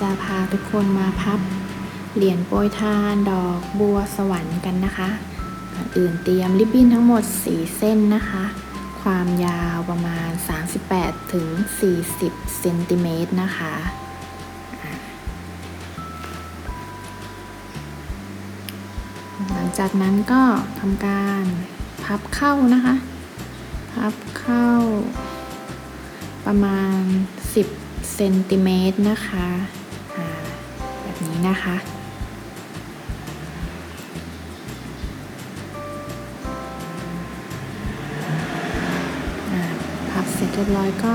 จะพาทุกคนมาพับ เหรียญโปรยทานดอกบัวสวรรค์กันนะคะก่อนอื่นเตรียมริบบิ้นทั้งหมด 4 เส้นนะคะ ความยาวประมาณ 38ถึง40เซนติเมตรนะคะหลังจากนั้นก็ทำการพับเข้านะคะ พับเข้าประมาณ 10เซนติเมตรนะคะ นะคะ พับเสร็จเรียบร้อยก็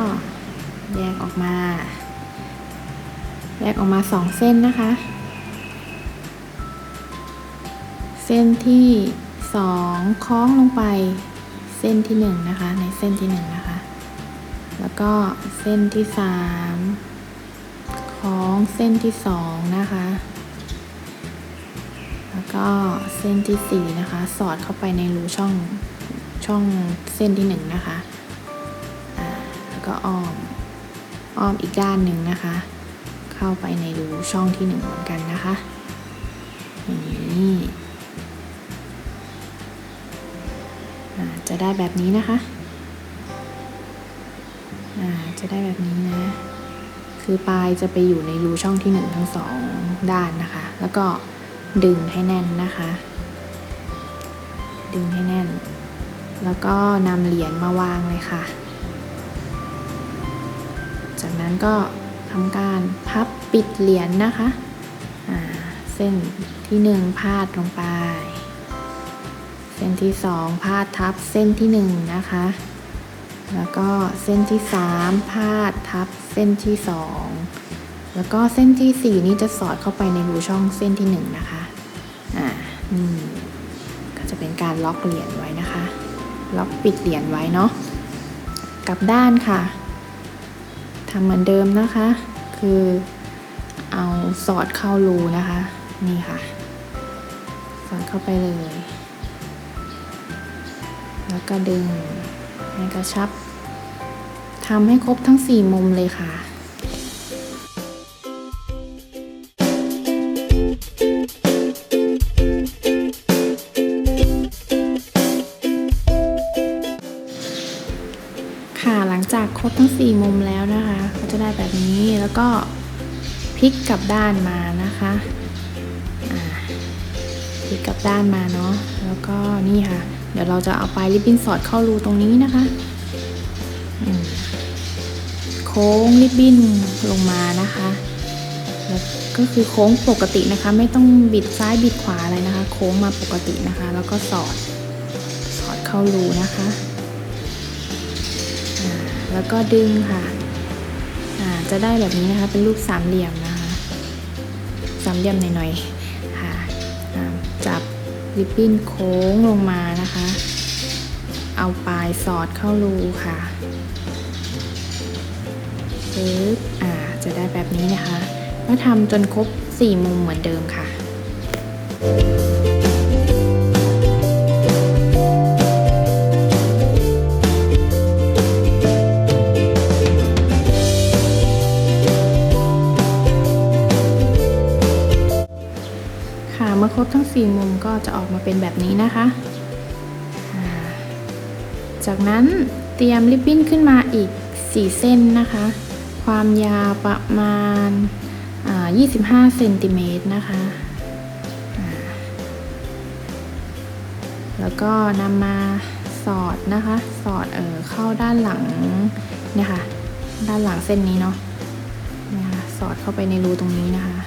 แยกออกมา แยกออกมาสองเส้นนะคะ เส้นที่สองคล้องลงไปเส้นที่หนึ่งนะคะ ในเส้นที่หนึ่งนะคะ แล้วก็เส้นที่สาม คล้องเส้นที่สองนะคะ แล้วก็เส้นที่สี่นะคะ สอดเข้าไปในรูช่องช่องเส้นที่หนึ่งนะคะแล้วก็อ้อมอ้อมอีกด้านหนึ่งนะคะ เข้าไปในรูช่องที่หนึ่งเหมือนกันนะคะอย่างนี้อ่าจะได้แบบนี้นะคะอ่าจะได้แบบนี้นะ คือปลายจะไปอยู่ในรูช่องที่หนึ่งทั้งสองด้านนะคะ แล้วก็ดึงให้แน่นนะคะ ดึงให้แน่น แล้วก็นำเหรียญมาวางเลยค่ะ จากนั้นก็ทำการพับปิดเหรียญนะคะเส้นที่หนึ่งพาดลงไป เส้นที่สองพาดทับเส้นที่หนึ่งนะคะ แล้วก็เส้นที่สามพาดทับเส้นที่สองแล้วก็เส้นที่สี่นี้จะสอดเข้าไปในรูช่องเส้นที่หนึ่งนะคะอ่านี่ก็จะเป็นการล็อกเหรียญไว้นะคะ ล็อกปิดเหรียญไว้เนาะกลับด้านค่ะทำเหมือนเดิมนะคะ คือเอาสอดเข้ารูนะคะ นี่ค่ะ สอดเข้าไปเลย แล้วก็ดึงให้กระชับ ทำให้ครบทั้ง 4 มุมเลยค่ะค่ะหลังจากครบทั้ง 4 มุมแล้วนะคะก็จะได้แบบนี้แล้วก็พลิกกลับด้านมานะคะพลิกกลับด้านมาเนาะแล้วก็นี่ค่ะ เดี๋ยวเราจะเอาปลายริบบิ้นสอดเข้ารูตรงนี้นะคะ ค้งริบบิ้นลงมานะคะแล้วก็คือโค้งปกตินะคะ ไม่ต้องบิดซ้ายบิดขวาอะไรนะคะ โค้งมาปกตินะคะ แล้วก็สอดสอดเข้ารูนะคะแล้วก็ดึงค่ะจะได้แบบนี้นะคะเป็นรูปสามเหลี่ยมนะคะสามเหลี่ยมหน่อยๆค่ะจับริบบิ้นโค้งลงมานะคะ เอาปลายสอดเข้ารูค่ะ ปึ๊บอ่าจะได้แบบนี้นะคะก็ทำจนครบสี่มุมเหมือนเดิมค่ะค่ะเมื่อครบทั้ง 4 มุมก็จะออกมาเป็นแบบนี้นะคะ จากนั้นเตรียมริบบิ้นขึ้นมาอีก 4 เส้นนะคะ ความยาวประมาณ 25 เซนติเมตรนะคะ แล้วก็นำมาสอดนะคะ สอดเออเข้าด้านหลังเนี่ยค่ะ ด้านหลังเส้นนี้เนาะเนี่ยค่ะสอดเข้าไปในรูตรงนี้นะคะ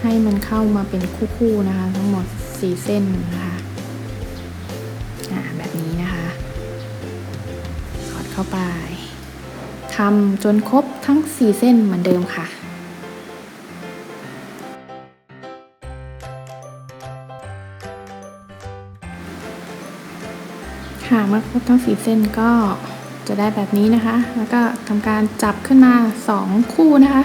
ให้มันเข้ามาเป็นคู่ๆนะคะ ทั้งหมด 4 เส้นนะคะอ่าแบบนี้นะคะ สอดเข้าไป ทำจนครบทั้ง 4 เส้นเหมือนเดิมค่ะค่ะเมื่อครบทั้ง 4 เส้นก็จะได้แบบนี้นะคะ แล้วก็ทำการจับขึ้นมา 2 คู่นะคะ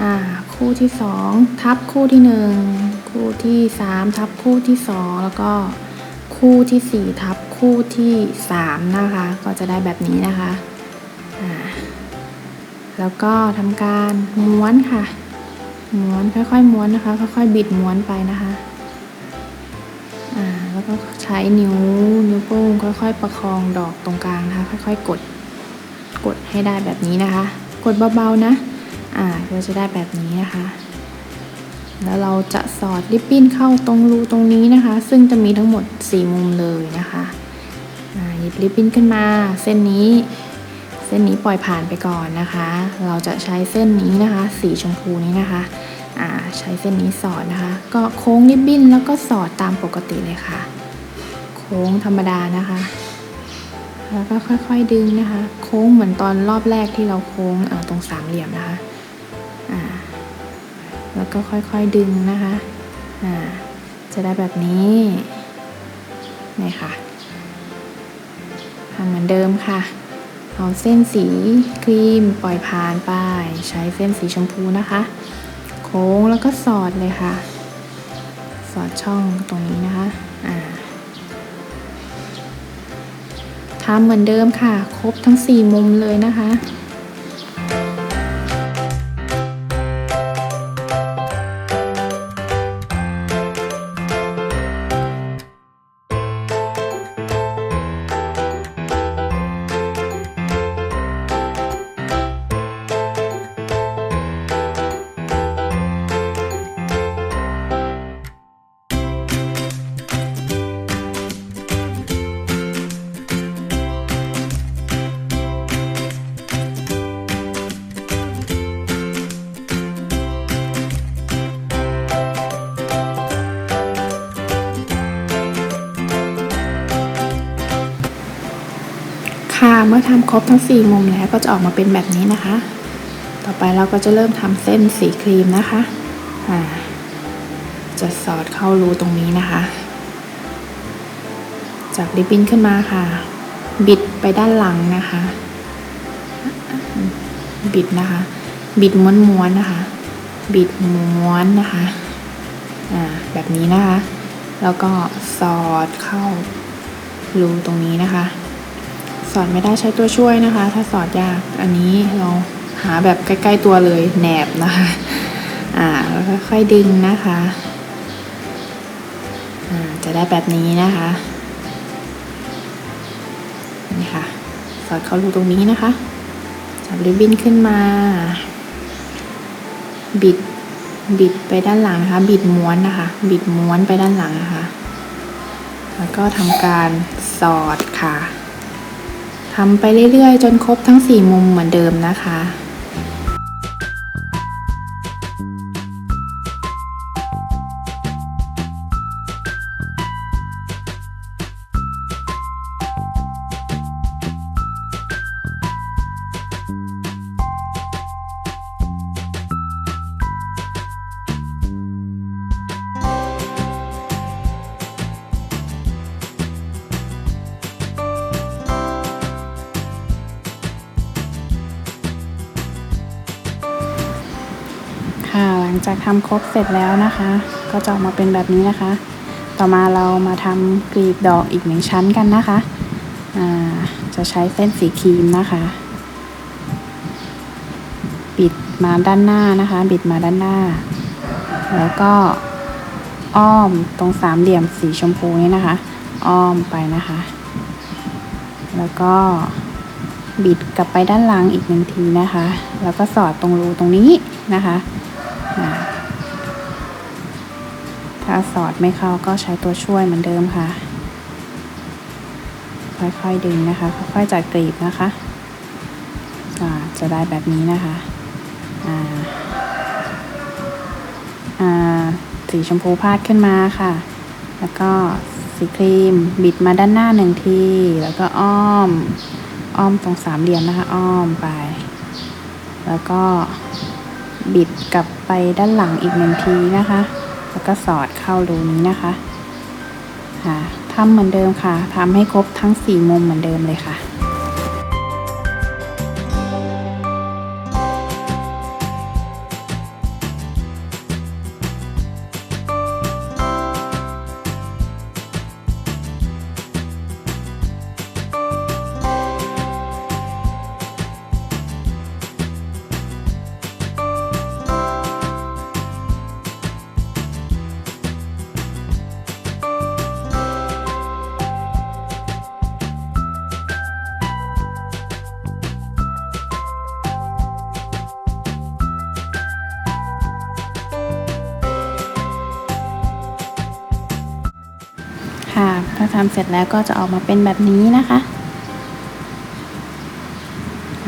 อ่าคู่ที่สองทับคู่ที่หนึ่งคู่ที่สามทับคู่ที่สองแล้วก็คู่ที่สี่ทับคู่ที่สามนะคะ ก็จะได้แบบนี้นะคะ แล้วก็ทำการม้วนค่ะ ม้วนค่อยๆม้วนนะคะ ค่อยๆบิดม้วนไปนะคะอ่าแล้วก็ใช้นิ้วนิ้วโป้งค่อย ๆ ประคองดอกตรงกลางนะคะ ค่อย ๆ กดกดให้ได้แบบนี้นะคะ กดเบาๆนะอ่าก็จะได้แบบนี้นะคะแล้วเราจะสอดริบบิ้นเข้าตรงรูตรงนี้นะคะ ซึ่งจะมีทั้งหมด 4 มุมเลยนะคะอ่าหยิบริบบิ้นขึ้นมา เส้นนี้ เส้นนี้ปล่อยผ่านไปก่อนนะคะ เราจะใช้เส้นนี้นะคะ สีชมพูนี้นะคะอ่าใช้เส้นนี้สอดนะคะ ก็โค้งริบบิ้นแล้วก็สอดตามปกติเลยค่ะ โค้งธรรมดานะคะ แล้วก็ค่อยๆดึงนะคะ โค้งเหมือนตอนรอบแรกที่เราโค้งตรงสามเหลี่ยมนะคะอ่าแล้วก็ค่อยๆดึงนะคะอ่าจะได้แบบนี้นี่ค่ะทำเหมือนเดิมค่ะ เอาเส้นสีครีมปล่อยผ่านไป ใช้เส้นสีชมพูนะคะ โค้งแล้วก็สอดเลยค่ะ สอดช่องตรงนี้นะคะอ่าทำเหมือนเดิมค่ะ ครบทั้ง 4 มุมเลยนะคะ เมื่อทำครบทั้ง 4 มุมแล้วก็จะออกมาเป็นแบบนี้นะคะ ต่อไปเราก็จะเริ่มทำเส้นสีครีมนะคะจะสอดเข้ารูตรงนี้นะคะ จับริบบิ้นขึ้นมาค่ะ บิดไปด้านหลังนะคะ บิดนะคะ บิดม้วนๆนะคะ บิดม้วนนะคะอ่าแบบนี้นะคะ แล้วก็สอดเข้ารูตรงนี้นะคะ สอดไม่ได้ใช้ตัวช่วยนะคะ ถ้าสอดยากอันนี้เราหาแบบใกล้ ๆ ตัวเลยแหนบนะคะอ่าแล้วค่อยๆดึงนะคะอ่าจะได้แบบนี้นะคะนี่ค่ะสอดเข้ารูตรงนี้นะคะจับริบบิ้นขึ้นมา บิดบิดไปด้านหลังนะคะ บิดม้วนนะคะ บิดม้วนไปด้านหลังนะคะ แล้วก็ทำการสอดค่ะ ทำไปเรื่อยๆ จนครบทั้ง 4 มุมเหมือนเดิมนะคะ จากทำครบเสร็จแล้วนะคะ ก็จะออกมาเป็นแบบนี้นะคะ ต่อมาเรามาทำกลีบดอกอีกหนึ่งชั้นกันนะคะจะใช้เส้นสีครีมนะคะ บิดมาด้านหน้านะคะ บิดมาด้านหน้า แล้วก็อ้อมตรงสามเหลี่ยมสีชมพูนี้นะคะ อ้อมไปนะคะ แล้วก็บิดกลับไปด้านหลังอีกหนึ่งทีนะคะ แล้วก็สอดตรงรูตรงนี้นะคะ อ่าถ้าสอดไม่เข้าก็ใช้ตัวช่วยเหมือนเดิมค่ะ ค่อยๆดึงนะคะ ค่อยๆจัดกรีบนะคะจะได้แบบนี้นะคะอ่าอ่าสีชมพูพาดขึ้นมาค่ะ แล้วก็สีครีมบิดมาด้านหน้าหนึ่งที แล้วก็อ้อม อ้อมตรงสามเหลี่ยมนะคะ อ้อมไป แล้วก็บิดกับ ไปด้านหลังอีกหนึ่งทีนะคะ แล้วก็สอดเข้ารูนี้นะคะค่ะทำเหมือนเดิมค่ะทำให้ครบทั้งสี่มุมเหมือนเดิมเลยค่ะ ค่ะถ้าทำเสร็จแล้วก็จะออกมาเป็นแบบนี้นะคะ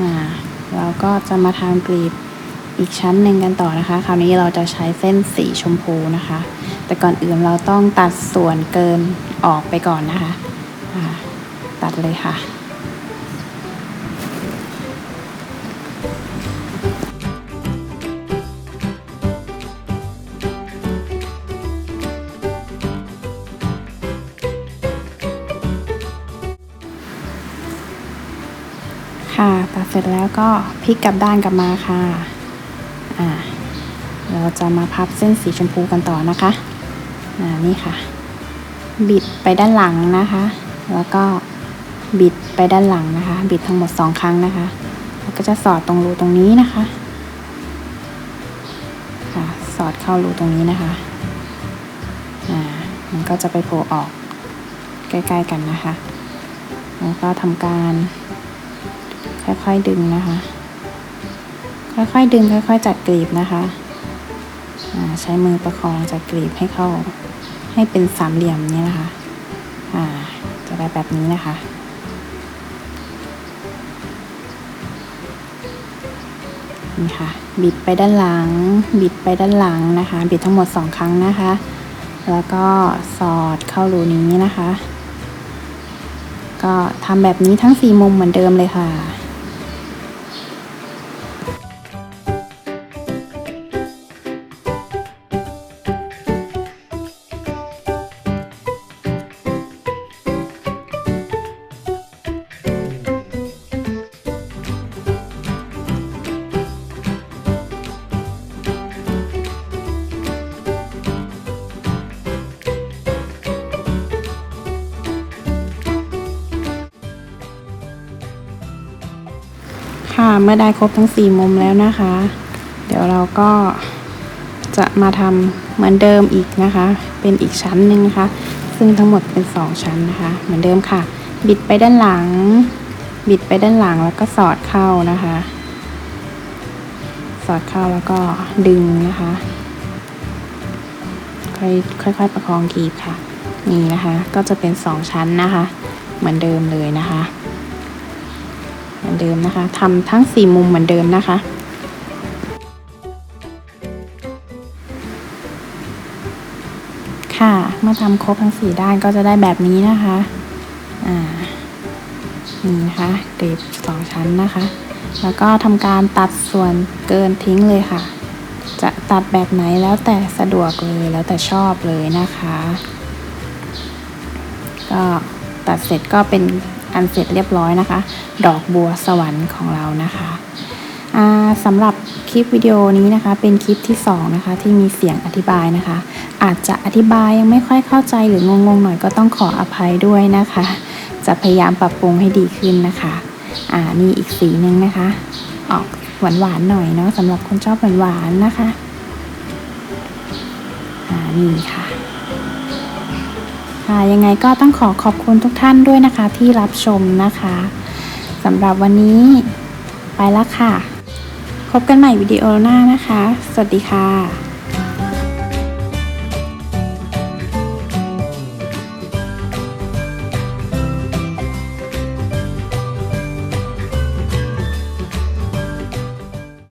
อ่าเราก็จะมาทำกลีบอีกชั้นหนึ่งกันต่อนะคะ คราวนี้เราจะใช้เส้นสีชมพูนะคะ แต่ก่อนอื่นเราต้องตัดส่วนเกินออกไปก่อนนะคะ ตัดเลยค่ะ เสร็จแล้วก็พลิกกลับด้านกลับมาค่ะอ่าเราจะมาพับเส้นสีชมพูกันต่อนะคะอ่านี่ค่ะ บิดไปด้านหลังนะคะ แล้วก็บิดไปด้านหลังนะคะ บิดทั้งหมดสองครั้งนะคะแล้วก็จะสอดตรงรูตรงนี้นะคะค่ะสอดเข้ารูตรงนี้นะคะอ่ามันก็จะไปโผล่ออกใกล้ๆกันนะคะ แล้วก็ทำการ ค่อย ๆ ดึงนะคะ ค่อย ๆ ดึง ค่อย ๆ จัดกลีบนะคะใช้มือประคองจัดกลีบให้เข้า ให้เป็นสามเหลี่ยมนี้นะคะจะได้แบบนี้นะคะนี่ค่ะ บิดไปด้านหลัง บิดไปด้านหลังนะคะ บิดทั้งหมดสองครั้งนะคะ แล้วก็สอดเข้ารูนี้นะคะ ก็ทำแบบนี้ทั้งสี่มุมเหมือนเดิมเลยค่ะ ค่ะเมื่อได้ครบทั้ง 4 มุมแล้วนะคะ เดี๋ยวเราก็จะมาทำเหมือนเดิมอีกนะคะ เป็นอีกชั้นหนึ่งนะคะ ซึ่งทั้งหมดเป็น 2 ชั้นนะคะ เหมือนเดิมค่ะ บิดไปด้านหลัง บิดไปด้านหลังแล้วก็สอดเข้านะคะ สอดเข้าแล้วก็ดึงนะคะค่อยค่อยๆประคองกรีบค่ะ นี่นะคะ ก็จะเป็น 2 ชั้นนะคะ เหมือนเดิมเลยนะคะ เหมือนเดิมนะคะทำทั้งสี่มุมเหมือนเดิมนะคะ ค่ะเมื่อทำครบทั้งสี่ด้านก็จะได้แบบนี้นะคะอ่านี่นะคะกรีบสองชั้นนะคะ แล้วก็ทำการตัดส่วนเกินทิ้งเลยค่ะ จะตัดแบบไหนแล้วแต่สะดวกเลยแล้วแต่ชอบเลยนะคะ ก็ตัดเสร็จก็เป็น อันเสร็จเรียบร้อยนะคะ ดอกบัวสวรรค์ของเรานะคะสำหรับคลิปวิดีโอนี้นะคะ เป็นคลิปที่2นะคะที่มีเสียงอธิบายนะคะ อาจจะอธิบายยังไม่ค่อยเข้าใจหรืองงๆหน่อยก็ต้องขออภัยด้วยนะคะ จะพยายามปรับปรุงให้ดีขึ้นนะคะอ่านี่อีกสีหนึ่งนะคะ ออกหวานๆหน่อยเนาะสำหรับคนชอบหวานๆนะคะอ่านี่ค่ะ ค่ะ ยังไงก็ต้องขอขอบคุณทุกท่านด้วยนะคะที่รับชมนะคะสำหรับวันนี้ไปแล้วค่ะ พบกันใหม่วิดีโอหน้านะคะ สวัสดีค่ะ